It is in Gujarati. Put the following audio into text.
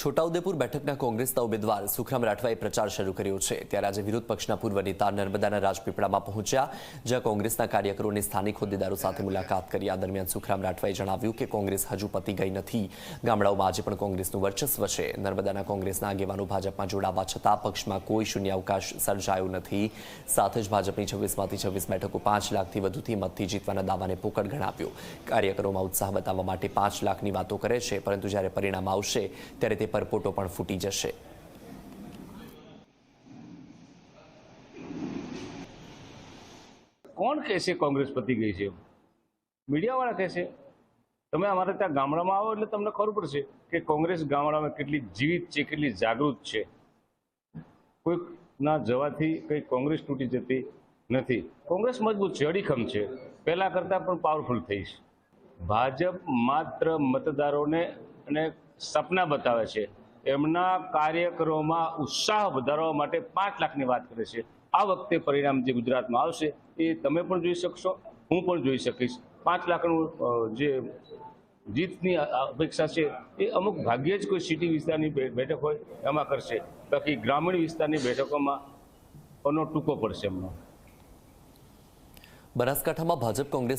છોટાઉદેપુર બેઠકના કોંગ્રેસના ઉમેદવાર સુખરામ રાઠવાએ પ્રચાર શરૂ કર્યો છે. ત્યારે આજે વિરોધ પક્ષના પૂર્વ નેતા નર્મદાના રાજપીપળામાં પહોંચ્યા, જ્યાં કોંગ્રેસના કાર્યકરોની સ્થાનિક હોદ્દેદારો સાથે મુલાકાત કરી. આ દરમિયાન સુખરામ રાઠવાએ જણાવ્યું કે કોંગ્રેસ હજુ પતી ગઈ નથી. ગામડાઓમાં આજે પણ કોંગ્રેસનું વર્ચસ્વ છે. નર્મદાના કોંગ્રેસના આગેવાનો ભાજપમાં જોડાવા છતાં પક્ષમાં કોઈ શૂન્યાવકાશ સર્જાયો નથી. સાથે જ ભાજપની છવ્વીસમાંથી છવ્વીસ બેઠકો પાંચ લાખથી વધુથી મતથી જીતવાના દાવાને પોકળ ગણાવ્યો. કાર્યકરોમાં ઉત્સાહ બતાવવા માટે પાંચ લાખની વાતો કરે છે, પરંતુ જ્યારે પરિણામ આવશે, ત્યારે તે પરપોટો પણ ફૂટી જશે. કોણ કહેશે કોંગ્રેસ પતી ગઈ છે? મીડિયાવાળા કહેશે. તમે અમારે ત્યાં ગામડામાં આવો એટલે તમને ખબર પડશે કે કોંગ્રેસ ગામડામાં કેટલી જીવિત છે, કેટલી જાગૃત છે. કોઈકના જવાથી કંઈ કોંગ્રેસ તૂટી જતી નથી. કોંગ્રેસ મજબૂત છે, અડીખમ છે. પહેલાં કરતાં પણ પાવરફુલ થઈ છે. ભાજપ માત્ર મતદારોને અને સપના બતાવે છે. એમના કાર્યકરોમાં ઉત્સાહ વધારવા માટે પાંચ લાખની વાત કરે છે. આ વખતે પરિણામ જે ગુજરાતમાં આવશે એ તમે પણ જોઈ શકશો, હું પણ જોઈ શકીશ. પાંચ લાખનું જે જીતની અપેક્ષા છે એ અમુક ભાગ્યે જ કોઈ સિટી વિસ્તારની બેઠક હોય એમાં કરશે. બાકી ગ્રામીણ વિસ્તારની બેઠકોમાં ટૂંકો પડશે એમનો. બનાસકાંઠામાં ભાજપ કોંગ્રેસ